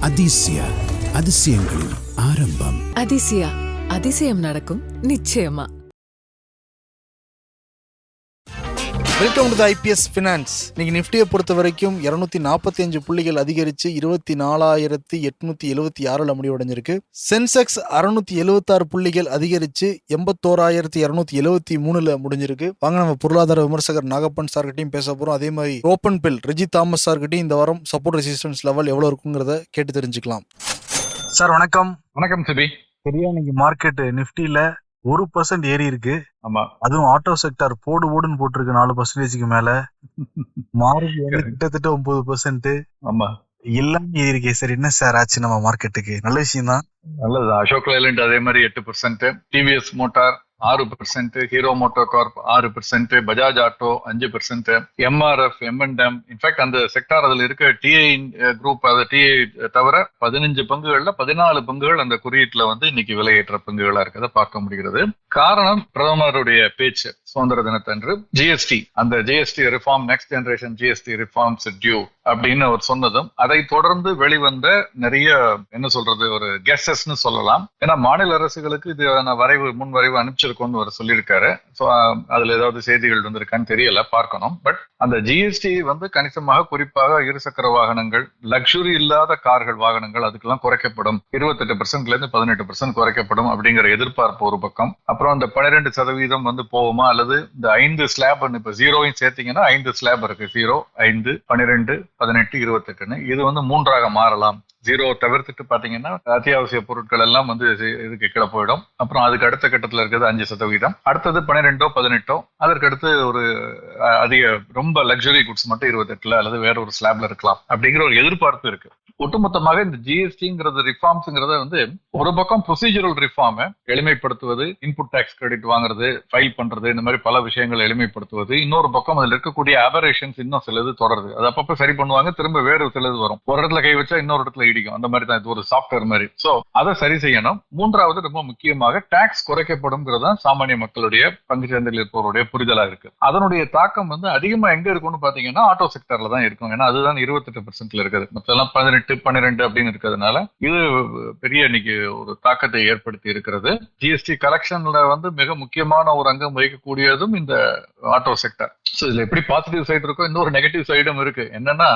அதிசய அதிசயங்களின் ஆரம்பம் அதிசயா அதிசயம் நடக்கும் நிச்சயமா வெல்கம் டு ஐபிஎஸ் ஃபினான்ஸ் இன்னைக்கு நிஃப்டியை பொறுத்த வரைக்கும் இரநூத்தி நாற்பத்தி அஞ்சு புள்ளிகள் அதிகரித்து இருபத்தி நாலாயிரத்தி எட்நூத்தி எழுபத்தி ஆறில் முடிவடைஞ்சிருக்கு. சென்செக்ஸ் அறுநூத்தி எழுபத்தாறு புள்ளிகள் அதிகரித்து எண்பத்தோராயிரத்தி இரநூத்தி எழுபத்தி மூணுல முடிஞ்சிருக்கு. வாங்க நம்ம பொருளாதார விமர்சகர் நாகப்பன் சார்கிட்டையும் பேச போறோம். அதே மாதிரி ஓப்பன் பில் ரிஜி தாமஸ் சார்கிட்டையும் இந்த வாரம் சப்போர்ட் ரெசிஸ்டன்ஸ் லெவல் எவ்வளவு இருக்குங்கிறத கேட்டு தெரிஞ்சுக்கலாம். சார் வணக்கம். வணக்கம் சிபி. சரியா இன்னைக்கு மார்க்கெட் நிஃப்டியில ஒரு பர்சன்ட் ஏறி இருக்கு. ஆமா. அதுவும் ஆட்டோ செக்டார் போடு போடுன்னு போட்டிருக்கு நாலு பர்சன்டேஜ்க்கு மேல. Correct. கிட்டத்தட்ட ஒன்பது பர்சன்ட் ஆமா. எல்லாமே ஏறி இருக்கே. சார் என்ன சார் ஆச்சு நம்ம மார்க்கெட்டுக்கு நல்ல விஷயம் தான் நல்லது அசோக் லைலண்ட் அதே மாதிரி எட்டு பர்சன்ட் டிவிஎஸ் மோட்டார் ஆறு பெர்சென்ட் ஹீரோ மோட்டோ கார்ப் ஆறு பெர்சென்ட் பஜாஜ் ஆட்டோ அஞ்சு percent MRF momentum in fact அந்த செக்டார் அதுல இருக்க டிஐ குரூப் அது டிஐ தவிர பதினஞ்சு பங்குகள்ல பதினாலு பங்குகள் அந்த குறியீட்டுல வந்து இன்னைக்கு விலையேற்ற பங்குகளா இருக்கிறத பார்க்க முடிகிறது. காரணம் பிரதமருடைய பேச்சு சுதந்திர தினத்தன்று. ஜிஎஸ்டி அந்த GST reform next generation GST reforms due அப்படின்னு அவர் சொன்னதும் அதை தொடர்ந்து வெளிவந்த நிறைய என்ன சொல்றது ஒரு கெஸஸ்னு சொல்லலாம். ஏன்னா மாநில அரசுகளுக்கு இதுக்கான வரைவு முன் வரைவு வச்சிருக்கோம்னு அவர் சொல்லியிருக்காரு. ஸோ அதுல ஏதாவது செய்திகள் வந்திருக்கான்னு தெரியல பார்க்கணும். பட் அந்த ஜிஎஸ்டி வந்து கணிசமாக குறிப்பாக இருசக்கர வாகனங்கள் லக்ஸுரி இல்லாத கார்கள் வாகனங்கள் அதுக்கெல்லாம் குறைக்கப்படும். இருபத்தெட்டு பர்சன்ட்ல இருந்து பதினெட்டு பர்சன்ட் குறைக்கப்படும் அப்படிங்கிற எதிர்பார்ப்பு ஒரு பக்கம். அப்புறம் அந்த பன்னிரெண்டு சதவீதம் வந்து போகுமா? அல்லது இந்த ஐந்து ஸ்லாப் இப்ப ஜீரோவையும் சேர்த்தீங்கன்னா ஐந்து ஸ்லாப் இருக்கு. ஜீரோ ஐந்து பன்னிரெண்டு பதினெட்டு இருபத்தெட்டுன்னு. இது வந்து மூன்றாக மாறலாம். ஜீரோ தவிர்த்துட்டு பாத்தீங்கன்னா அத்தியாவசிய பொருட்கள் எல்லாம் வந்து இது- இதுக்கு கீழே போயிடும். அப்புறம் அதுக்கு அடுத்த கட்டத்துல இருக்கிறது அஞ்சு சதவீதம். அடுத்தது பன்னிரெண்டோ பதினெட்டோ அதற்கடுத்து ஒரு அதிக ரொம்ப லக்ஸுரி குட்ஸ் மட்டும் இருபத்தெட்டுல அல்லது வேற ஒரு ஸ்லாப்ல இருக்கலாம். அப்படிங்கிற ஒரு எதிர்பார்ப்பு இருக்கு. ஒட்டுமொத்தமாக இந்த ஜிஎஸ்டிங்கிறது ரிஃபார்ம்ஸ்ங்கிறத வந்து ஒரு பக்கம் ப்ரொசீஜரல் ரிஃபார்ம் எளிமைப்படுத்துவது இன்புட் டேக்ஸ் கிரெடிட் வாங்குறது ஃபைல் பண்றது இந்த மாதிரி பல விஷயங்களை எளிமைப்படுத்துவது இன்னொரு பக்கம் அதுல இருக்கக்கூடிய அபரேஷன்ஸ் இன்னும் சிலது தொடருது. அது அப்பப்ப சரி பண்ணுவாங்க திரும்ப வேறு சிலது வரும். ஒரு இடத்துல கை வச்சா இன்னொரு இடத்துல இடிக்கும் அந்த மாதிரி தான். இது ஒரு சாஃப்ட்வேர் மாதிரி. சோ அதை சரி செய்யணும். மூன்றாவது ரொம்ப முக்கியமாக டாக்ஸ் குறைக்கப்படும்ங்கிறது தான் சாமானிய மக்களுடைய பங்கு சந்தையில் இருப்பவருடைய புரிதலா இருக்கு. அதனுடைய தாக்கம் வந்து அதிகமா எங்க இருக்கும்னு பாத்தீங்கன்னா ஆட்டோ செக்டர்ல தான் இருக்கும். ஏன்னா அதுதான் இருபத்தெட்டு பர்சன்ட்ல இருக்குது. மத்தெல்லாம் பதினெட்டு பன்னிரெண்டு அப்படின்னு இருக்கிறதுனால இது பெரிய இன்னைக்கு ஒரு தாக்கத்தை ஏற்படுத்தி இருக்கிறது. ஜிஎஸ்டி கலெக்ஷன்ல வந்து மிக முக்கியமான ஒரு அங்கம் வகிக்கக்கூடியதும் இந்த ஆட்டோ செக்டர் ஸோ இதுல எப்படி பாசிட்டிவ் சைடு இருக்கோ இன்னொரு நெகட்டிவ் சைடும் இருக்கு. என்னன்னா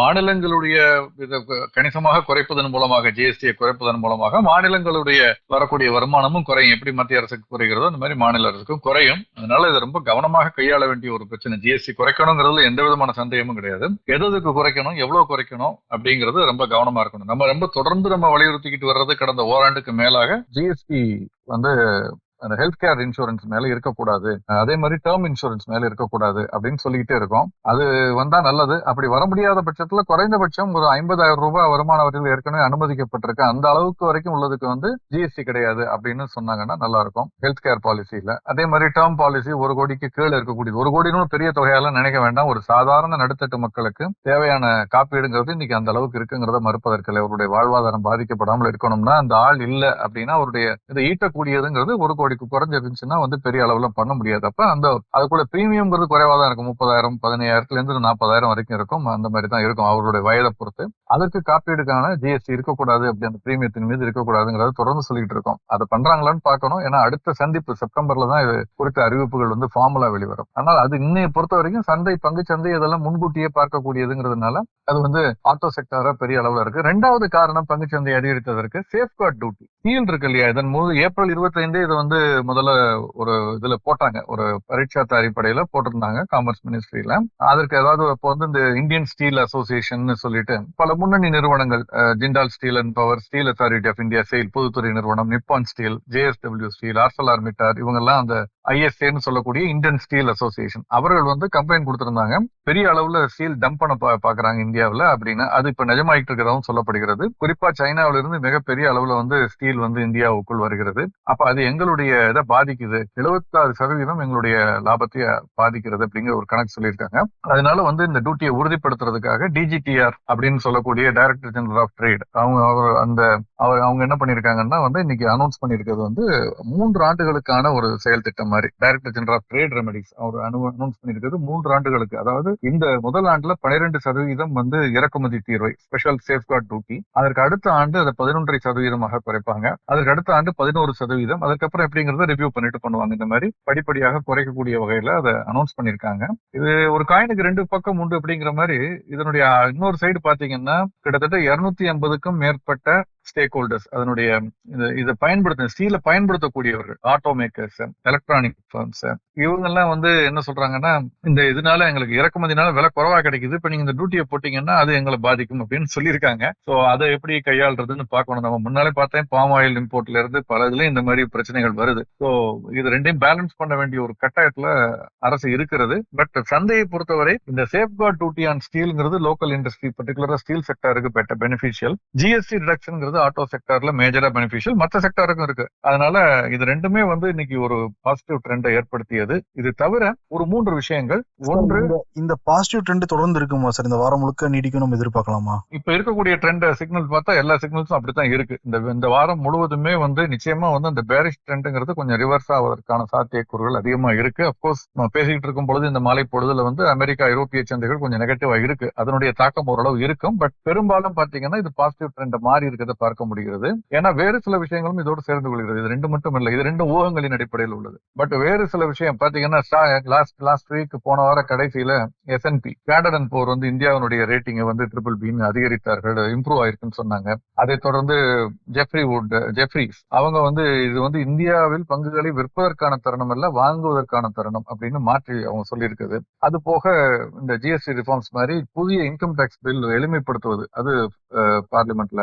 மாநிலங்களுடைய இதை கணிசமாக குறைப்பதன் மூலமாக ஜிஎஸ்டியை குறைப்பதன் மூலமாக மாநிலங்களுடைய வரக்கூடிய வருமானமும் குறையும். எப்படி மத்திய அரசுக்கு குறைகிறதோ அந்த மாதிரி மாநில அரசுக்கும் குறையும். அதனால இதை ரொம்ப கவனமாக கையாள வேண்டிய ஒரு பிரச்சனை. ஜிஎஸ்டி குறைக்கணுங்கிறதுல எந்த விதமான சந்தேகமும் கிடையாது. எது எதுக்கு குறைக்கணும்? எவ்வளவு குறைக்கணும்? அப்படிங்கிறது ரொம்ப கவனமா இருக்கணும். நம்ம ரொம்ப தொடர்ந்து நம்ம வலியுறுத்திக்கிட்டு வர்றது கடந்த ஓராண்டுக்கு மேலாக ஜிஎஸ்டி வந்து அந்த ஹெல்த் கேர் இன்சூரன்ஸ் மேல இருக்கக்கூடாது. அதே மாதிரி டேர்ம் இன்சூரன்ஸ் மேல இருக்கக்கூடாது அப்படின்னு சொல்லிக்கிட்டே இருக்கோம். அது வந்தா நல்லது. அப்படி வர முடியாத பட்சத்துல குறைந்தபட்சம் ஒரு ஐம்பதாயிரம் ரூபாய் வருமான வரியில் ஏற்கனவே அனுமதிக்கப்பட்டிருக்கு. அந்த அளவுக்கு வரைக்கும் உள்ளதுக்கு வந்து ஜிஎஸ்டி கிடையாது அப்படின்னு சொன்னாங்கன்னா நல்லா இருக்கும். ஹெல்த் கேர் பாலிசியில அதே மாதிரி டேர்ம் பாலிசி ஒரு கோடிக்கு கீழே இருக்கக்கூடியது. ஒரு கோடின்னு பெரிய தொகையால நினைக்க வேண்டாம். ஒரு சாதாரண நடுத்தட்டு மக்களுக்கு தேவையான காப்பீடுங்கிறது இன்னைக்கு அந்த அளவுக்கு இருக்குங்கிறத மறுப்பதற்கில்லை. அவருடைய வாழ்வாதாரம் பாதிக்கப்படாமல் இருக்கணும்னா அந்த ஆள் இல்லை அப்படின்னா அவருடைய இதை ஈட்டக்கூடியதுங்கிறது ஒரு கோடி கோடிக்கு குறைஞ்சிருந்துச்சுன்னா வந்து பெரிய அளவுல பண்ண முடியாது. அப்ப அந்த அது கூட பிரீமியம்ங்கிறது குறைவா தான் இருக்கும். முப்பதாயிரம் பதினையாயிரத்துல இருந்து நாற்பதாயிரம் வரைக்கும் இருக்கும். அந்த மாதிரி தான் இருக்கும் அவருடைய வயதை பொறுத்து. அதற்கு காப்பீடுக்கான ஜிஎஸ்டி இருக்கக்கூடாது அப்படி அந்த பிரீமியத்தின் மீது இருக்கக்கூடாதுங்கிறத தொடர்ந்து சொல்லிட்டு இருக்கோம். அதை பண்றாங்களான்னு பார்க்கணும். ஏன்னா அடுத்த சந்திப்பு செப்டம்பர்ல தான் இது குறித்த அறிவிப்புகள் வந்து ஃபார்முலா வெளிவரும். ஆனால் அது இன்னைய பொறுத்த வரைக்கும் சந்தை பங்கு சந்தை இதெல்லாம் முன்கூட்டியே பார்க்கக்கூடியதுங்கிறதுனால அது வந்து ஆட்டோ செக்டாரா பெரிய அளவுல இருக்கு. ரெண்டாவது காரணம் பங்கு சந்தை அதிகரித்ததற்கு சேஃப்கார்ட் டியூட்டி ஸ்டீல் இருக்கு இல்லையா? இதன் மூலம் ஏப்ரல் இருபத்தைந்தே இதை வந்து முதல்ல ஒரு இதுல போட்டாங்க. ஒரு பரீட்சா அடிப்படையில போட்டிருந்தாங்க காமர்ஸ் மினிஸ்ட்ரியில. அதற்கு ஏதாவது இப்போ வந்து இந்த இந்தியன் ஸ்டீல் அசோசியேஷன் சொல்லிட்டு பல முன்னணி நிறுவனங்கள் Jindal Steel and Power Steel Authority of India செயல் பொதுத்துறை நிறுவனம் Nippon Steel JSW Steel Arcelor Mittal இவங்கெல்லாம் அந்த ஐஎஸ்ஏன்னு சொல்லக்கூடிய இந்தியன் ஸ்டீல் அசோசியேஷன் அவர்கள் வந்து கம்ப்ளைண்ட் கொடுத்திருந்தாங்க. பெரிய அளவுல ஸ்டீல் டம்ப் பண்ண பா- பாக்குறாங்க இந்தியாவில் அப்படின்னு. அது இப்ப நிஜமாயிட்டு இருக்கிறதாவும் சொல்லப்படுகிறது. குறிப்பா சைனாவில இருந்து மிகப்பெரிய அளவுல வந்து ஸ்டீல் வந்து இந்தியாவுக்குள் வருகிறது. அப்ப அது எங்களுடைய இதை பாதிக்குது. எழுபத்தாறு சதவீதம் எங்களுடைய லாபத்தை பாதிக்கிறது அப்படிங்கிற ஒரு கணக்கு சொல்லியிருக்காங்க. அதனால வந்து இந்த டியூட்டியை உறுதிப்படுத்துறதுக்காக டிஜிடிஆர் அப்படின்னு சொல்லக்கூடிய டைரக்டர் ஜெனரல் ஆஃப் ட்ரேட் அவங்க அவர் அந்த அவர் அவங்க என்ன பண்ணிருக்காங்கன்னா வந்து இன்னைக்கு அனௌன்ஸ் பண்ணிருக்கிறது வந்து மூன்று ஆண்டுகளுக்கான ஒரு செயல் திட்டம் மாதிரி director general of trade remedies our announce பண்ணியிருக்கிறது மூன்று ஆண்டுகளுக்கு. அதாவது இந்த முதல் ஆண்டுல பனிரெண்டு சதவீதம் வந்து இறக்குமதி தீர்வை ஸ்பெஷல் சேஃப்கார்ட் டியூட்டி அதற்கு அடுத்த ஆண்டு அதை பதினொன்றரை சதவீதமாக குறைப்பாங்க. அதற்கு அடுத்த ஆண்டு பதினோரு சதவீதம். அதுக்கப்புறம் எப்படிங்கறத ரிவ்யூ பண்ணிட்டு பண்ணுவாங்க. இந்த மாதிரி படிப்படியாக குறைக்கக்கூடிய வகையில அதை அனௌன்ஸ் பண்ணிருக்காங்க இது ஒரு காயினுக்கு ரெண்டு பக்கம் உண்டு அப்படிங்கிற மாதிரி இதனுடைய இன்னொரு சைடு பாத்தீங்கன்னா கிட்டத்தட்ட இருநூத்தி ஐம்பதுக்கும் மேற்பட்ட ஸ்டேக் ஹோல்டர்ஸ் அதனுடைய இதை பயன்படுத்த ஸ்டீல பயன்படுத்தக்கூடியவர்கள் ஆட்டோ மேக்கர்ஸ் எலக்ட்ரானிக் ஃபார்ம்ஸ் இவங்க எல்லாம் வந்து என்ன சொல்றாங்கன்னா இந்த இதனால எங்களுக்கு இறக்குமதினால விலை குறைவா கிடைக்குது. இப்ப நீங்க இந்த டியூட்டியை போட்டீங்கன்னா அது எங்களை பாதிக்கும் அப்படின்னு சொல்லியிருக்காங்க. சோ அதை எப்படி கையாளுறதுன்னு பார்க்கணும். நம்ம முன்னாலே பார்த்தேன் பாம் ஆயில் இம்போர்ட்ல இருந்து பல இதுலயும் இந்த மாதிரி பிரச்சனைகள் வருது. சோ இது ரெண்டையும் பேலன்ஸ் பண்ண வேண்டிய ஒரு கட்டாயத்துல அரசு இருக்கிறது. பட் சந்தையை பொறுத்தவரை இந்த சேஃப்கார்ட் டியூட்டி ஆன் ஸ்டீல்ங்கிறது லோக்கல் இண்டஸ்ட்ரி பர்டிகுலரா ஸ்டீல் செக்டருக்கு பெட்ட பெனிஃபிஷியல் ஜிஎஸ்டி ரிடக்ஷன்ங்கிறது ஆட்டோ செக்டர்ல மேஜரா பெனிஃபிஷியல் மற்ற செக்டருக்கும் இருக்கு. அதனால இது ரெண்டுமே வந்து இன்னைக்கு ஒரு பாசிட்டிவ் ட்ரெண்டை ஏற்படுத்தியது. இது தவிர ஒரு மூன்று விஷயங்கள். ஒன்று இந்த பாசிட்டிவ் ட்ரெண்ட் தொடர்ந்து இருக்குமா சார் இந்த வாரம் முழுக்க நீடிக்கும் நம்ம எதிர்பார்க்கலாமா? இப்ப இருக்கக்கூடிய ட்ரெண்ட் சிக்னல் பார்த்தா எல்லா சிக்னல்ஸும் அப்படித்தான் இருக்கு. இந்த இந்த வாரம் முழுவதுமே வந்து நிச்சயமா வந்து அந்த பேரிஷ் ட்ரெண்ட்ங்கிறது கொஞ்சம் ரிவர்ஸ் ஆவதற்கான சாத்தியக்கூறுகள் அதிகமா இருக்கு. அப்கோர்ஸ் நம்ம பேசிக்கிட்டு இருக்கும் பொழுது இந்த மாலை பொழுதுல வந்து அமெரிக்கா ஐரோப்பிய சந்தைகள் கொஞ்சம் நெகட்டிவா இருக்கு. அதனுடைய தாக்கம் ஓரளவு இருக்கும். பட் பெரும்பாலும் பாத்தீங்கன்னா இது பாசிட்டிவ் ட்ரெண்ட் மாறி இருக்கிறத பார்க்க முடிகிறது. ஏன்னா வேறு சில விஷயங்களும் இதோடு சேர்ந்து கொள்கிறது. இது ரெண்டு மட்டும் இல்லை இது ரெண்டு ஊகங்களின் அடிப்படையில் உள்ளது. பட் வேறு சில விஷயம் பாத்தீங்கன்னா லாஸ்ட் லாஸ்ட் வீக் போன வார கடைசியில எஸ்என்பி ஸ்டாண்டர்ட் அண்ட் போர் வந்து இந்தியாவினுடைய ரேட்டிங்கை வந்து ட்ரிபிள் பின்னு அதிகரித்தார்கள் இம்ப்ரூவ் ஆயிருக்குன்னு சொன்னாங்க. அதை தொடர்ந்து ஜெஃப்ரி வுட் ஜெஃப்ரிஸ் அவங்க வந்து இது வந்து இந்தியாவில் பங்குகளை விற்பதற்கான தருணம் அல்ல வாங்குவதற்கான தருணம் அப்படின்னு மாற்றி அவங்க சொல்லியிருக்குது. அது போக இந்த ஜிஎஸ்டி ரிஃபார்ம்ஸ் மாதிரி புதிய இன்கம் டேக்ஸ் பில் எளிமைப்படுத்துவது அது பார்லிமெண்ட்ல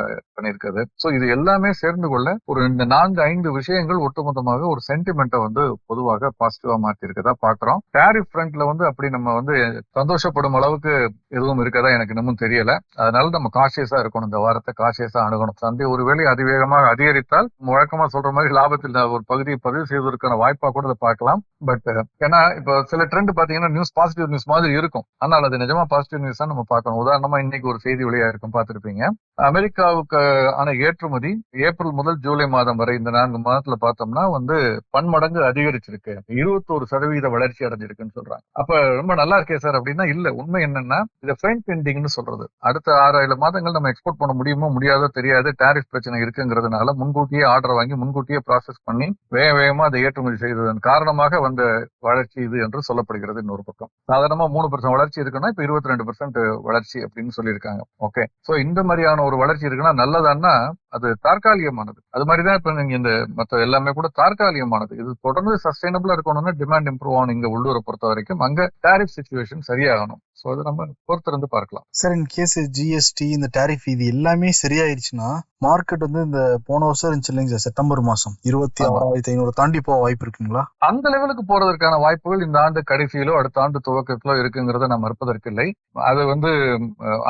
பண்ணியிருக்காது ஸோ இது எல்லாமே சேர்ந்து கொள்ள ஒரு இந்த நான்கு ஐந்து விஷயங்கள் ஒட்டுமொத்தமாக ஒரு சென்டிமெண்ட்டை வந்து பொதுவாக பாசிட்டிவா மாற்றி இருக்கதா பாக்குறோம் டாரிஃப் ஃப்ரண்ட்ல வந்து அப்படி நம்ம வந்து சந்தோஷப்படும் அளவுக்கு எதுவும் இருக்கதா எனக்கு இன்னமும் தெரியல. அதனால நம்ம காஷியஸா இருக்கணும். இந்த வாரத்தை காஷியஸா அணுகணும். சந்தை ஒருவேளை அதிவேகமாக அதிகரித்தால் வழக்கமா சொல்ற மாதிரி லாபத்தில் ஒரு பகுதியை பதிவு செய்வதற்கான வாய்ப்பா கூட பார்க்கலாம். பட் ஏன்னா இப்ப சில ட்ரெண்ட் பாத்தீங்கன்னா நியூஸ் பாசிட்டிவ் நியூஸ் மாதிரி இருக்கும். ஆனால் அது நிஜமா பாசிட்டிவ் நியூஸ் தான் நம்ம பார்க்கணும். உதாரணமா இன்னைக்கு ஒரு செய்தி வழியா இருக்கும் பார்த்துருப்பீங்க. அமெரிக்காவுக்கு ஆனா ஏற்றுமதி ஏப்ரல் முதல் ஜூலை மாதம் வரை இந்த நான்கு மாதத்துல பார்த்தோம்னா வந்து பன்மடங்கு அதிகரிச்சிருக்கு. இருபத்தோரு சதவீத வளர்ச்சி அடைஞ்சிருக்குன்னு சொல்றாங்க. அப்ப ரொம்ப நல்லா இருக்கே சார் அப்படின்னா இல்ல. உண்மை என்னன்னா இதை ஃப்ரெண்ட் பெண்டிங்னு சொல்றது. அடுத்த ஆறு ஏழு மாதங்கள் நம்ம எக்ஸ்போர்ட் பண்ண முடியுமோ முடியாதோ தெரியாது. டாரிஃப் பிரச்சனை இருக்குங்கிறதுனால முன்கூட்டியே ஆர்டர் வாங்கி முன்கூட்டியே ப்ராசஸ் பண்ணி வேக வேகமா அதை ஏற்றுமதி செய்ததன் காரணமாக வந்த வளர்ச்சி இது என்று சொல்லப்படுகிறது இன்னொரு பக்கம். சாதாரணமா மூணு பர்சன்ட் வளர்ச்சி இருக்குன்னா இப்ப இருபத்தி ரெண்டு பர்சன்ட் வளர்ச்சி அப்படின்னு சொல்லியிருக்காங்க. ஓகே சோ இந்த மாதிரியான ஒரு வளர்ச்சி இருக்குன்னா நல்லதான்னா அது தற்காலிகமானது. அது மாதிரிதான் இப்ப நீங்க இந்த மத்த எல்லாமே கூட தற்காலிகமானது. இது தொடர்ந்து சஸ்டைனபிளா இருக்கணும்னா டிமாண்ட் இம்ப்ரூவ் ஆகணும் இங்க உள்ளூரை பொறுத்த வரைக்கும் அங்க டேரிஃப் சுச்சுவேஷன் சரியாகணும். சோ அதை நம்ம பொறுத்திருந்து பார்க்கலாம். சார் இன் கேஸ் ஜிஎஸ்டி இந்த டாரிஃப் இது எல்லாமே சரியாயிருச்சுன்னா மார்க்கெட் வந்து இந்த போன வருஷம் இருந்துச்சு இல்லைங்க சார் செப்டம்பர் மாசம். இருபத்தி. ஆறாயிரத்தி ஐநூறு தாண்டி போக வாய்ப்பு இருக்குங்களா? அந்த லெவலுக்கு போறதற்கான வாய்ப்புகள் இந்த ஆண்டு கடைசியிலோ அடுத்த ஆண்டு துவக்கத்திலோ இருக்குங்கிறத நான் மறுப்பதற்கில்லை. அது வந்து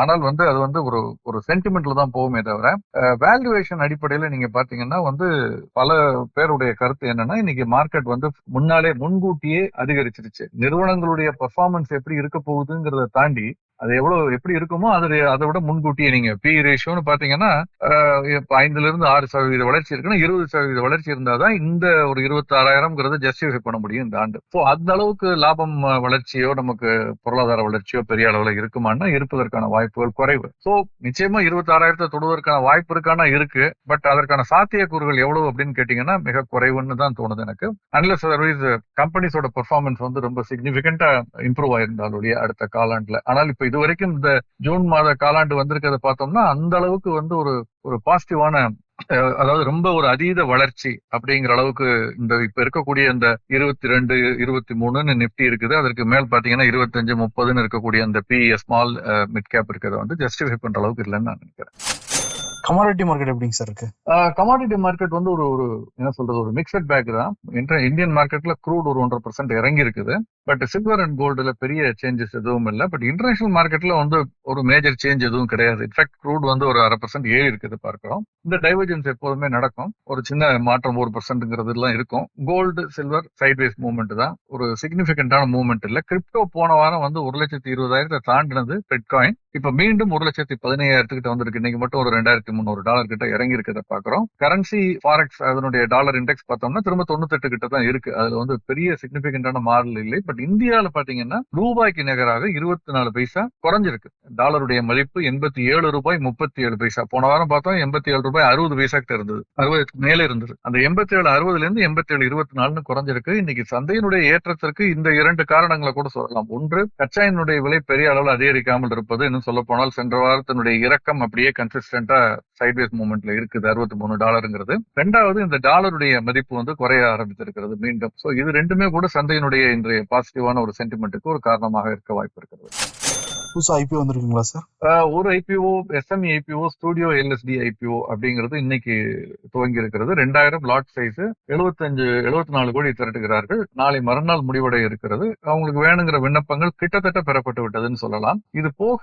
ஆனால் வந்து அது வந்து ஒரு ஒரு சென்டிமெண்ட்ல தான் போகுமே தவிர வேல்யூவேஷன் அடிப்படையில நீங்க பாத்தீங்கன்னா வந்து பல பேருடைய கருத்து என்னன்னா இன்னைக்கு மார்க்கெட் வந்து முன்னாலே முன்கூட்டியே அதிகரிச்சிருச்சு. நிறுவனங்களுடைய பெர்ஃபார்மன்ஸ் எப்படி இருக்க போகுதுங்கிறத தாண்டி அது எவ்வளவு எப்படி இருக்குமோ அது அதை விட முன்கூட்டியே நீங்க பி ரேஷியோன்னு பாத்தீங்கன்னா அஹ், ஐந்துல இருந்து ஆறு சதவீத வளர்ச்சி இருக்குன்னா இருபது சதவீத வளர்ச்சி இருந்தாதான் இந்த ஒரு இருபத்தி ஆறாயிரம்ங்கிறத ஜஸ்டிஃபை பண்ண முடியும் இந்த ஆண்டு. ஸோ அந்த அளவுக்கு லாபம் வளர்ச்சியோ நமக்கு பொருளாதார வளர்ச்சியோ பெரிய அளவுல இருக்குமான்னா இருப்பதற்கான வாய்ப்புகள் குறைவு. ஸோ நிச்சயமா இருபத்தி ஆறாயிரத்தை தொடுவதற்கான வாய்ப்பு இருக்கானா இருக்கு. பட் அதற்கான சாத்தியக்கூறுகள் எவ்வளவு அப்படின்னு கேட்டீங்கன்னா மிக குறைவுன்னு தான் தோணுது எனக்கு. அன்லஸ் அதர்வைஸ் கம்பெனிஸோட பெர்ஃபார்மன்ஸ் வந்து ரொம்ப சிக்னிபிகண்டா இம்ப்ரூவ் ஆயிருந்தாலுடைய அடுத்த காலாண்டுல. ஆனால் இப்ப இது வரைக்கும் இந்த ஜூன் மாத காலாண்டு வந்திருக்கிறத பார்த்தோம்னா அந்த அளவுக்கு வந்து ஒரு ஒரு பாசிட்டிவான அஹ், அதாவது ரொம்ப ஒரு அதீத வளர்ச்சி அப்படிங்கிற அளவுக்கு இந்த இப்ப இருக்கக்கூடிய இந்த இருபத்தி ரெண்டு இருபத்தி மூணுன்னு நிப்டி இருக்குது. அதற்கு மேல் பாத்தீங்கன்னா இருபத்தஞ்சு முப்பதுன்னு இருக்கக்கூடிய அந்த பி ஸ்மால் மிட் கேப் இருக்கிறத வந்து ஜஸ்டிஃபை பண்ற அளவுக்கு இல்லைன்னு நான் நினைக்கிறேன். கமாடிட்டி மார்க்கெட் எப்படிங்க சார் இருக்கு? கமாடிட்டி மார்க்கெட் வந்து ஒரு ஒரு என்ன சொல்றது ஒரு மிக்சட் பேக் தான். இந்தியன் மார்க்கெட்ல க்ரூட் ஒரு ஒன்றரை பர்சன்ட் இறங்கி இருக்குது. பட் சில்வர் அண்ட் கோல்டுல பெரிய சேஞ்சஸ் எதுவும் இல்லை. பட் இன்டர்நேஷனல் மார்க்கெட்ல வந்து ஒரு மேஜர் சேஞ்ச் எதுவும் கிடையாது. இன்ஃபேக்ட் க்ரூட் வந்து ஒரு அரை பர்சன்ட் ஏறி இருக்குது பார்க்கிறோம். இந்த டைவர்ஜென்ஸ் எப்போதுமே நடக்கும். ஒரு சின்ன மாற்றம் ஒரு பர்சன்ட்ங்கிறது எல்லாம் இருக்கும். கோல்டு சில்வர் சைட்வேஸ் மூவ்மெண்ட் தான். ஒரு சிக்னிபிகண்டான மூவ்மெண்ட் இல்லை. கிரிப்டோ போன வாரம் வந்து ஒரு லட்சத்தி இருபதாயிரத்தை தாண்டினது பெட்காயின் இப்ப மீண்டும் ஒரு லட்சத்தி பதினையாயிரத்துக்கிட்ட வந்திருக்கு. இன்னைக்கு மட்டும் ஒரு ரெண்டாயிரத்தி முந்நூறு டாலர் கிட்ட இறங்கி இருக்கிறத பாக்குறோம். கரன்சி ஃபாரெக்ஸ் அதனுடைய டாலர் இண்டெக்ஸ் பார்த்தோம்னா திரும்ப தொண்ணூத்தெட்டு கிட்ட தான் இருக்கு. அதுல வந்து பெரிய சிக்னிபிகண்டான மாறல் இல்லை. பட் இந்தியால பாத்தீங்கன்னா ரூபாய்க்கு நிகராக இருபத்தி நாலு பைசா குறைஞ்சிருக்கு. டாலருடைய மதிப்பு எண்பத்தி ஏழு ரூபாய் முப்பத்தி ஏழு பைசா. போன வாரம் பார்த்தோம் எண்பத்தி ஏழு ரூபாய் அறுபது பைசா கிட்ட இருந்தது. அறுபது மேலே இருந்தது. அந்த எண்பத்தி ஏழு அறுபதுல இருந்து எண்பத்தி ஏழு இருபத்தி நாலுன்னு குறைஞ்சிருக்கு. இன்னைக்கு சந்தையினுடைய ஏற்றத்திற்கு இந்த இரண்டு காரணங்களை கூட சொல்லலாம். ஒன்று கச்சாயினுடைய விலை பெரிய அளவில் அதிகரிக்காமல் இருப்பது. இன்னும் சொல்ல போனால் சென்ற வாரத்தினுடைய இறக்கம் அப்படியே கன்சிஸ்டன்டா சைட்வேஸ் மூவ்மெண்ட்ல இருக்குது. அறுபத்தி மூணு டாலருங்கிறது ரெண்டாவது இந்த டாலருடைய மதிப்பு வந்து குறைய ஆரம்பித்திருக்கிறது மீண்டும். சோ இது ரெண்டுமே கூட சந்தையினுடைய இன்றைய பாசிட்டிவான ஒரு சென்டிமெண்ட்டுக்கு ஒரு காரணமாக இருக்க வாய்ப்பு இருக்கிறது. புதுசா ஐபிஓ வந்திருக்குங்களா சார் ஒரு IPO SME IPO Studio LSD IPO அப்படிங்கிறது இன்னைக்கு துவங்கி இருக்கிறது ரெண்டாயிரம் லாட் சைஸ் எழுபத்தஞ்சு எழுபத்தி நாலு கோடி திரட்டுகிறார்கள். நாளை மறுநாள் முடிவடைய இருக்கிறது. அவங்களுக்கு வேணுங்கிற விண்ணப்பங்கள் கிட்டத்தட்ட பெறப்பட்டு விட்டதுன்னு சொல்லலாம். இது போக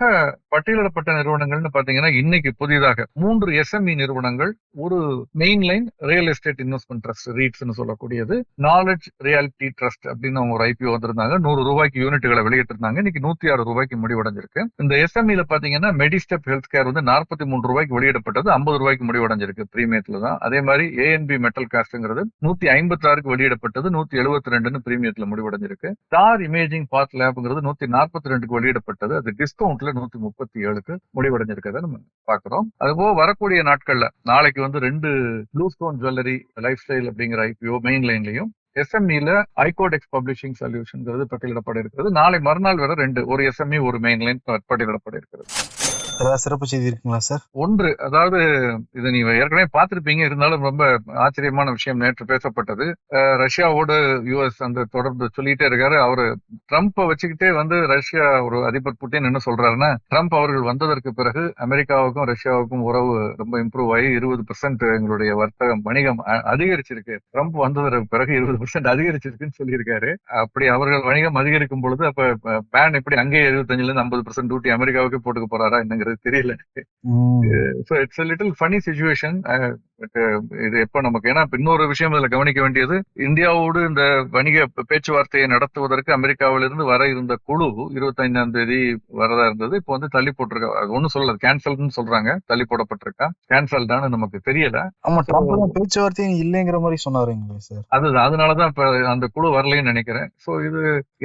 பட்டியலிடப்பட்ட நிறுவனங்கள்னு பாத்தீங்கன்னா இன்னைக்கு புதிதாக மூன்று எஸ்எம்இ நிறுவனங்கள் ஒரு main line real estate investment trust ரீட்ஸ்னு சொல்லக்கூடியது நாலேஜ் ரியாலிட்டி ட்ரஸ்ட் அப்படின்னு அவங்க ஒரு ஐபிஓ வந்திருந்தாங்க. நூறு ரூபாய்க்கு யூனிட்டுகளை வெளியிட்டிருந்தாங்க. இன்னைக்கு நூத்தி ஆறு ரூபாய்க்கு முடிவடைஞ்சிருக்கு இந்த எஸ்எம்இல பாத்தீங்கன்னா மெடிஸ்டெப் ஹெல்த் கேர் வந்து நாற்பத்தி மூணு ரூபாய்க்கு வெளியிடப்பட்டது ஐம்பது ரூபாய்க்கு முடிவடைஞ்சிருக்கு பிரீமியத்துல தான். அதே மாதிரி ஏஎன்பி மெட்டல் காஸ்ட்ங்கிறது நூத்தி ஐம்பத்தி ஆறுக்கு வெளியிடப்பட்டது நூத்தி எழுபத்தி ரெண்டுன்னு பிரீமியத்துல முடிவடைஞ்சிருக்கு. ஸ்டார் இமேஜிங் பாத் லேப்ங்கிறது நூத்தி நாற்பத்தி ரெண்டுக்கு வெளியிடப்பட்டது அது டிஸ்கவுண்ட்ல நூத்தி முப்பத்தி ஏழுக்கு முடிவடைஞ்சிருக்கிறத நம்ம பாக்குறோம். அதுபோக வரக்கூடிய நாட்கள்ல நாளைக்கு வந்து ரெண்டு blue stone jewellery life style அப்படிங்கிற ஐபிஓ மெயின் லைன்லயும் எஸ்எம்இல ஐகோடெக்ஸ் பப்ளிஷிங் சொல்யூஷன்ங்கிறது பட்டியலிடப்பட இருக்கிறது நாளை மறுநாள் வரை ரெண்டு ஒரு எஸ்எம்இ ஒரு மெயின் லைன் பட்டியலிடப்பட இருக்கிறது ஏதாவது சிறப்பு செய்தி இருக்குங்களா சார்? ஒன்று அதாவது இதை நீங்க ஏற்கனவே பார்த்திருப்பீங்க. இருந்தாலும் ரொம்ப ஆச்சரியமான விஷயம் நேற்று பேசப்பட்டது. ரஷ்யாவோட யூஎஸ் யுஎஸ் அந்த தொடர்பு சொல்லிட்டே இருக்காரு. அவரு ட்ரம்ப்பை வச்சுக்கிட்டே வந்து ரஷ்யா ஒரு அதிபர் புட்டின் என்ன சொல்றாருன்னா ட்ரம்ப் அவர்கள் வந்ததற்கு பிறகு அமெரிக்காவுக்கும் ரஷ்யாவுக்கும் உறவு ரொம்ப இம்ப்ரூவ் ஆகி இருபது பெர்சென்ட் எங்களுடைய வர்த்தகம் வணிகம் அ- அதிகரிச்சிருக்கு. ட்ரம்ப் வந்ததற்கு பிறகு இருபது பெர்சென்ட் அதிகரிச்சிருக்குன்னு சொல்லியிருக்காரு. அப்படி அவர்கள் வணிகம் அதிகரிக்கும் பொழுது அப்ப பேன் எப்படி அங்கேயே இருபத்தஞ்சுல இருந்து ஐம்பது பெர்சென்ட் டியூட்டி அமெரிக்காவுக்கு போட்டுக்க போறாரா என்னங்க என்னங்கிறது தெரியல. So it's little funny situation but இது எப்போ நமக்கு ஏன்னா இன்னொரு விஷயம் இதுல கவனிக்க வேண்டியது இந்தியாவோடு இந்த வணிக பேச்சுவார்த்தையை நடத்துவதற்கு அமெரிக்காவிலிருந்து வர இருந்த குழு இருபத்தைந்தாம் தேதி வரதா இருந்தது. இப்போ வந்து தள்ளி போட்டிருக்கா அது ஒன்றும் சொல்லல கேன்சல்னு சொல்றாங்க. தள்ளி போடப்பட்டிருக்கா. கேன்சல் தான் நமக்கு தெரியல. ஆமா பேச்சுவார்த்தையும் இல்லைங்கிற மாதிரி சொன்னாருங்களே சார் அது அதனாலதான் இப்ப அந்த குழு வரலைன்னு நினைக்கிறேன். சோ இது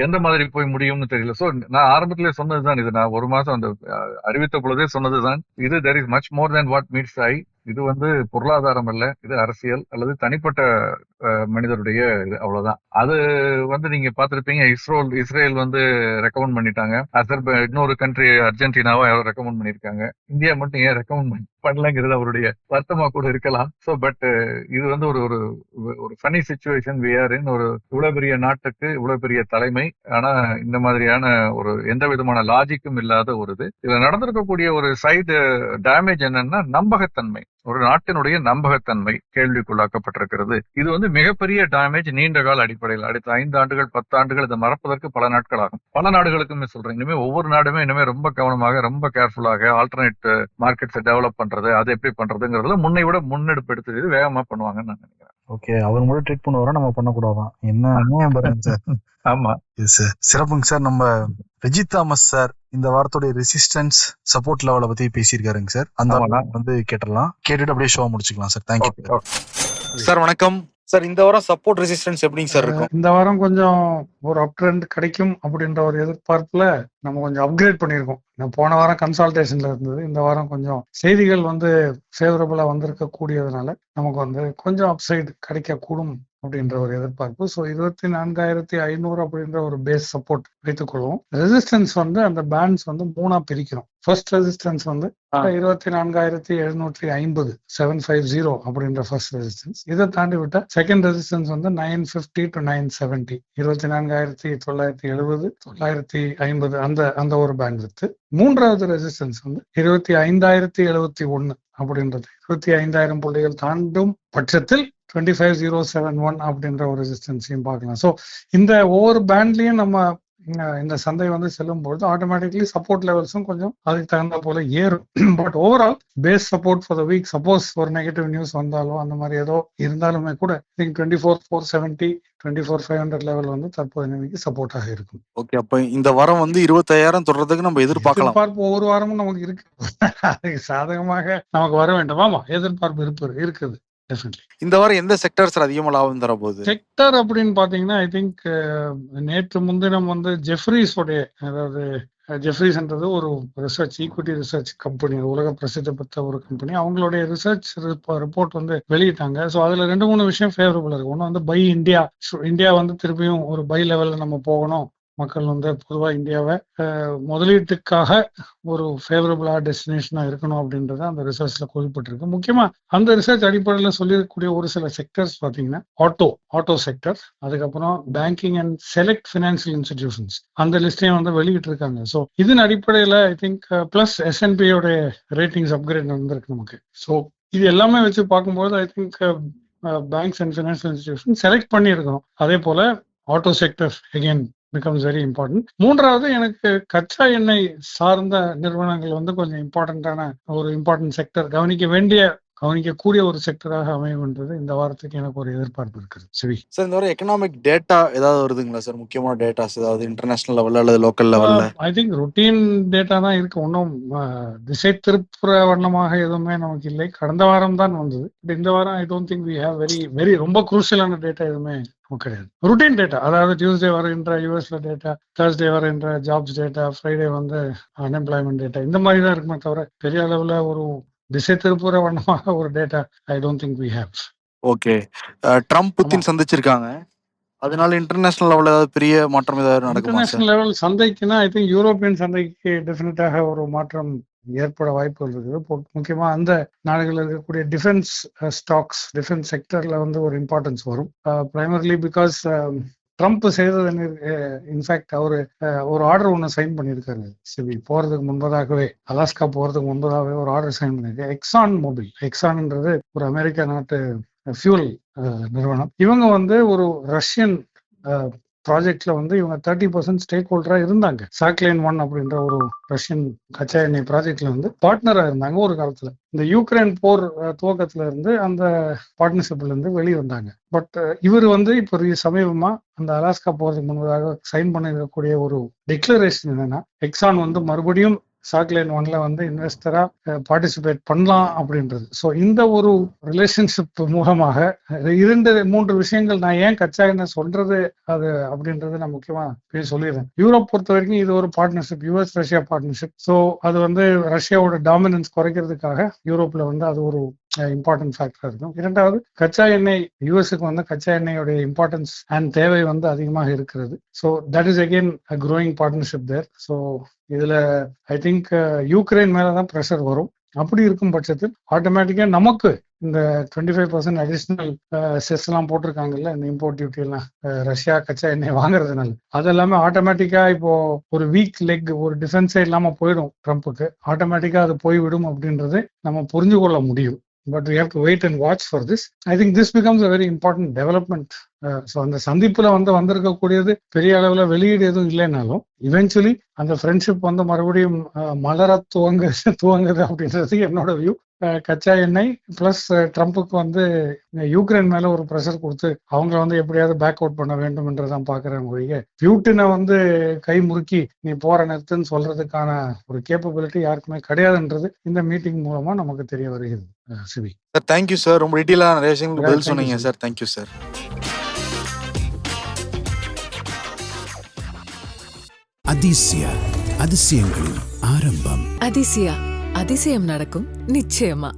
எந்த மாதிரி போய் முடியும்னு தெரியல. சோ நான் ஆரம்பத்திலே சொன்னதுதான் இது. நான் ஒரு மாசம் அந்த அறிவித்த பொழுதே சொன்னதுதான். இது there is much more than what meets eye இது வந்து பொருளாதாரம் அல்ல இது அரசியல் அல்லது தனிப்பட்ட மனிதருடைய இது அவ்வளவுதான். அது வந்து நீங்க பாத்திருப்பீங்க இஸ்ரோல் இஸ்ரேல் வந்து ரெக்கமெண்ட் பண்ணிட்டாங்க. அசர்ப இன்னொரு கண்ட்ரி அர்ஜென்டினாவோ யாரோ ரெக்கமெண்ட் பண்ணிருக்காங்க இந்தியா மட்டும் ஏன் ரெக்கமெண்ட் பண்ணலங்கிறது அவருடைய வருத்தமா கூட இருக்கலாம். சோ பட் இது வந்து ஒரு ஒரு ஒரு ஃபனி சுச்சுவேஷன் விஆர்இன் ஒரு இவ்வளவு பெரிய நாட்டுக்கு இவ்வளவு பெரிய தலைமை. ஆனா இந்த மாதிரியான ஒரு எந்த விதமான லாஜிக்கும் இல்லாத ஒரு இது. இதுல நடந்திருக்கக்கூடிய ஒரு சைடு டேமேஜ் என்னன்னா நம்பகத்தன்மை. ஒரு நாட்டினுடைய நம்பகத்தன்மை கேள்விக்குள்ளாக்கப்பட்டிருக்கிறது. இது வந்து மிகப்பெரிய டேமேஜ் நீண்ட கால அடிப்படையில் அடுத்த ஐந்து ஆண்டுகள் பத்து ஆண்டுகள் இதை மறப்பதற்கு பல நாட்கள் ஆகும் பல நாடுகளுக்குமே சொல்றேன். இனிமே ஒவ்வொரு நாடுமே இனிமே ரொம்ப கவனமாக ரொம்ப கேர்ஃபுல்லாக ஆல்டர்னேட் மார்க்கெட்ஸை டெவலப் பண்றது அதை எப்படி பண்றதுங்கிறதுல முன்னை விட முன்னெடுப்பு எடுத்து வேகமா பண்ணுவாங்கன்னு நான் நினைக்கிறேன். ஓகே அவர் மட்டும் ட்ரீட் பண்ணுவாரா? நம்ம பண்ணக்கூடாதான். என்ன அநியாயம் பாருங்க சார் ஆமா. எஸ் சார் சிறப்புங்க சார் நம்ம ரிஜித் தாமஸ் சார் இந்த வாரத்தோட ரெசிஸ்டன்ஸ் சப்போர்ட் லெவலை பத்தி பேசியிருக்காருங்க சார் அந்த. வந்து கேட்டலாம் கேட்டுட்டு அப்படியே ஷோ முடிச்சுக்கலாம் சார் தேங்க்யூ. சார் வணக்கம். சார் இந்த வாரம் சப்போர்ட் ரெசிஸ்டன்ஸ் எப்படிங்க சார் இருக்கும்? இந்த வாரம் கொஞ்சம் ஒரு அப் ட்ரெண்ட் கிடைக்கும் அப்படின்ற ஒரு எதிர்பார்ப்புல நம்ம கொஞ்சம் அப்கிரேட் பண்ணியிருக்கோம். நான் போன வாரம் கன்சல்டேஷன்ல இருந்தது. இந்த வாரம் கொஞ்சம் செய்திகள் வந்து ஃபேவரபுளா வந்திருக்க கூடியதுனால நமக்கு வந்து கொஞ்சம் அப்சைடு கிடைக்க கூடும் அப்படின்ற ஒரு எதிர்பார்ப்பு. ஸோ இருபத்தி நான்காயிரத்தி ஐநூறு அப்படின்ற ஒரு பேஸ் சப்போர்ட் வைத்துக்கொள்வோம். ரெசிஸ்டன்ஸ் வந்து அந்த பேண்ட்ஸ் வந்து மூணா பிரிக்கிறோம். ஃபர்ஸ்ட் ரெசிஸ்டன்ஸ் வந்து. இருபத்தி நான்காயிரத்தி எழுநூற்றி ஐம்பது செவன் ஃபைவ் ஜீரோ அப்படின்ற ஃபர்ஸ்ட் ரெசிஸ்டன்ஸ் இதை தாண்டி விட்டா செகண்ட் ரெசிஸ்டன்ஸ் வந்து nine fifty two nine seventy இருபத்தி நான்காயிரத்தி தொள்ளாயிரத்தி எழுபது தொள்ளாயிரத்தி ஐம்பது அந்த அந்த ஒரு பேண்ட் வித்து மூன்றாவது ரெசிஸ்டன்ஸ் வந்து இருபத்தி ஐந்தாயிரத்தி எழுபத்தி ஒன்னு அப்படின்றது. இருபத்தி ஐந்தாயிரம் புள்ளிகள் தாண்டும் பட்சத்தில் twenty five zero seven one அப்படின்ற ஒரு ரெசிஸ்டன்ஸையும் பார்க்கலாம். ஸோ இந்த ஒவ்வொரு பேண்ட்லயும் நம்ம இந்த சந்தை வந்து செல்லும் பொழுது ஆட்டோமேட்டிக்லி சப்போர்ட் லெவல்ஸும் கொஞ்சம் அதுக்கு தகுந்த போல ஏறும். But overall base support for the week suppose ஒரு நெகட்டிவ் நியூஸ் வந்தாலோ அந்த மாதிரி ஏதோ இருந்தாலுமே கூட think twenty four four seventy twenty four five hundred level வந்து தற்போது நிலைக்கு சப்போர்ட்டாக இருக்கும். ஓகே அப்ப இந்த வாரம் வந்து இருபத்தாயிரம் தொடர்றதுக்கு நம்ம எதிர்பார்க்கலாம். எதிர்பார்ப்பு ஒவ்வொரு வாரமும் நமக்கு இருக்கு. அதுக்கு சாதகமாக நமக்கு வர வேண்டும். ஆமா எதிர்பார்ப்பு இருப்பு இருக்குது. இந்த வாரம் எந்த செக்டர்ஸ் அதிகமா லாபம் தர போகுது? செக்டர் அப்படின்னு பாத்தீங்கன்னா ஐ திங்க் நேற்று முன்தினம் வந்து ஜெஃப்ரிஸ் உடைய அதாவது ஜெஃப்ரீஸ்ன்றது ஒரு ரிசர்ச் ஈக்விட்டி ரிசர்ச் கம்பெனி உலக பிரசித்தி பெற்ற ஒரு கம்பெனி அவங்களுடைய ரிசர்ச் ரிப்போர்ட் வந்து வெளியிட்டாங்க. ஸோ அதுல ரெண்டு மூணு விஷயம் ஃபேவரபிள் இருக்கு. ஒன்று வந்து பை இந்தியா இந்தியா வந்து திருப்பியும் ஒரு பை லெவல்ல நம்ம போகணும். மக்கள் வந்து பொதுவாக இந்தியாவை முதலீட்டுக்காக ஒரு ஃபேவரபிளா டெஸ்டினேஷனா இருக்கணும் அப்படின்றத அந்த ரிசர்ச்ல குறிப்பிட்டிருக்கு. முக்கியமா அந்த ரிசர்ச் அடிப்படையில் சொல்லியிருக்கக்கூடிய ஒரு சில செக்டர்ஸ் பார்த்தீங்கன்னா ஆட்டோ ஆட்டோ செக்டர் அதுக்கப்புறம் banking and select financial institutions அந்த லிஸ்டையும் வந்து வெளியிட்டு இருக்காங்க ஸோ இதன் அடிப்படையில் ஐ திங்க் பிளஸ் எஸ்என்பியோட ரேட்டிங்ஸ் அப்கிரேட் நடந்திருக்கு நமக்கு. ஸோ இது எல்லாமே வச்சு பார்க்கும்போது I think banks and financial institution select பண்ணியிருக்கோம் அதே போல auto sector again becomes very important மூன்றாவது எனக்கு கச்சா எண்ணெய் சார்ந்த நிறுவனங்கள் வந்து கொஞ்சம் இம்பார்ட்டன்டான ஒரு இம்பார்ட்டன்ட் செக்டர் கவனிக்க வேண்டிய கவனிக்கக்கூடிய ஒரு செக்டராக அமையும்ன்றது இந்த வாரத்துக்கு எனக்கு ஒரு எதிர்பார்ப்பு இருக்குது சரி சார் இந்த வாரம் எக்கனாமிக் டேட்டா ஏதாவது வருதுங்களா சார் முக்கியமான டேட்டாஸ் ஏதாவது இன்டர்நேஷனல் லெவல்ல அல்லது லோக்கல் லெவல்ல ஐ திங்க் ரொட்டீன் டேட்டா தான் இருக்கு. ஒன்றும் திசை திருப்புற வண்ணமாக எதுவுமே நமக்கு இல்லை. கடந்த வாரம் தான் வந்தது. இந்த வாரம் I don't think we have very very ரொம்ப குரூஷியலான டேட்டா எதுவுமே கிடையாது. ருட்டீன் டேட்டா அதாவது டியூஸ்டே வருகின்ற யூஎஸ்ல டேட்டா தேர்ஸ்டே வருகின்ற ஜாப்ஸ் டேட்டா ஃப்ரைடே வந்து அன்எம்ப்ளாய்மெண்ட் டேட்டா இந்த மாதிரி தான் இருக்குமே தவிர பெரிய அளவுல ஒரு திசை திருப்புற வண்ணமாக ஒரு data I don't think we have okay Trump Putin சந்திச்சிருக்காங்க. அதனால இன்டர்நேஷனல் லெவல்ல ஏதாவது பெரிய மாற்றம் ஏதாவது நடக்குமா இன்டர்நேஷனல் லெவல் சந்தைக்குன்னா ஐ திங்க் யூரோப்பியன் சந்தைக்கு டெஃபினட்டாக ஒரு மாற்றம் ஏற்பட வாய்ப்புகள் இருக்குது. முக்கியமா அந்த நாடுகளில் இருக்கக்கூடிய டிஃபென்ஸ் ஸ்டாக்ஸ் டிஃபென்ஸ் செக்டர்ல வந்து ஒரு இம்பார்ட்டன்ஸ் வரும். பிரைமர்லி பிகாஸ் ட்ரம்ப் செய்தது இன்ஃபேக்ட் அவரு ஒரு ஆர்டர் ஒன்று சைன் பண்ணியிருக்காரு. சிபி போறதுக்கு முன்பதாகவே அலாஸ்கா போறதுக்கு முன்பதாகவே ஒரு ஆர்டர் சைன் பண்ணியிருக்காரு. எக்ஸான் மொபைல் எக்ஸான்ன்றது ஒரு அமெரிக்க நாட்டு ஃபியூல் நிறுவனம். இவங்க வந்து ஒரு ரஷ்யன் ப்ராஜெக்ட்ல வந்து இவங்க தேர்ட்டி பர்சன்ட் ஸ்டேக் ஹோல்டரா இருந்தாங்க. சாக்லைன் ஒன் அப்படின்ற ஒரு ரஷ்யன் கச்சா எண்ணெய் ப்ராஜெக்ட்ல வந்து பார்ட்னரா இருந்தாங்க ஒரு காலத்துல. இந்த யூக்ரைன் போர் துவக்கத்துல இருந்து அந்த பார்ட்னர்ஷிப்ல இருந்து வெளியே வந்தாங்க பட் இவர் வந்து இப்போ ரீ- சமீபமா அந்த அலாஸ்கா போறதுக்கு முன்பதாக சைன் பண்ணிருக்கக்கூடிய ஒரு டிக்ளரேஷன் என்னன்னா எக்ஸான் வந்து மறுபடியும் சாக்லைன் ஒன்ல வந்து இன்வெஸ்டரா பார்ட்டிசிபேட் பண்ணலாம் அப்படின்றது. ஸோ இந்த ஒரு ரிலேஷன்ஷிப் மூலமாக இரண்டு மூன்று விஷயங்கள் நான் ஏன் கச்சா என்ன சொல்றது அது அப்படின்றது நான் முக்கியமா போய் சொல்லிடுறேன். யூரோப் பொறுத்த வரைக்கும் இது ஒரு partnership US Russia partnership so அது வந்து ரஷ்யாவோட டாமினன்ஸ் குறைக்கிறதுக்காக யூரோப்ல வந்து அது ஒரு இம்பார்ட்டன்ட் ஃபேக்டரா இருக்கும். இரண்டாவது கச்சா எண்ணெய் யூஎஸ்க்கு வந்து கச்சா எண்ணெயோட இம்பார்ட்டன்ஸ் அண்ட் தேவை வந்து அதிகமாக இருக்கிறது. So that is again growing partnership there so இதுல ஐ திங்க் யூக்ரைன் மேலதான் ப்ரெஷர் வரும். அப்படி இருக்கும் பட்சத்தில் ஆட்டோமேட்டிக்கா நமக்கு இந்த twenty five percent additional cess எல்லாம் போட்டிருக்காங்கல்ல இந்த இம்போர்ட் டியூட்டி எல்லாம் ரஷ்யா கச்சா எண்ணெய் வாங்குறதுனால. அது எல்லாமே ஆட்டோமேட்டிக்கா இப்போ ஒரு வீக் லெக் ஒரு டிஃபென்ஸே இல்லாம போயிடும் ட்ரம்ப்புக்கு ஆட்டோமேட்டிக்கா அது போய்விடும் அப்படின்றது நம்ம புரிஞ்சு கொள்ள முடியும். But we have to wait and watch for this. I think this becomes a very important development so அந்த சந்திப்புல வந்து வந்திருக்கக்கூடியது பெரிய அளவுல வெளியீடு எதுவும் இல்லைனாலும் இவென்ச்சுவலி அந்த ஃப்ரெண்ட்ஷிப் வந்து மறுபடியும் மலர துவங்க துவங்குது அப்படின்றது என்னோட வியூ கச்சா எண்ணெய் பிளஸ் ட்ரம்ப்புக்கு வந்து யூக்ரைன் மேல ஒரு ப்ரெஷர் கொடுத்து அவங்கள வந்து எப்படியாவது பேக் அவுட் பண்ண வேண்டும் என்றுதான் பாக்குறேன் ஒழிய பியூட்டினை வந்து கை முறுக்கி நீ போற நிறுத்துன்னு சொல்றதுக்கான ஒரு கேப்பபிலிட்டி யாருக்குமே கிடையாதுன்றது இந்த மீட்டிங் மூலமா நமக்கு தெரிய வருகிறது. சிவி சார் தேங்க்யூ சார் ரொம்ப டீட்டெயிலாக நிறைய விஷயங்களுக்கு பதில் சொன்னீங்க. சார் தேங்க்யூ சார் அதிசய அதிசயங்களின் ஆரம்பம் அதிசயா அதிசயம் நடக்கும் நிச்சயமா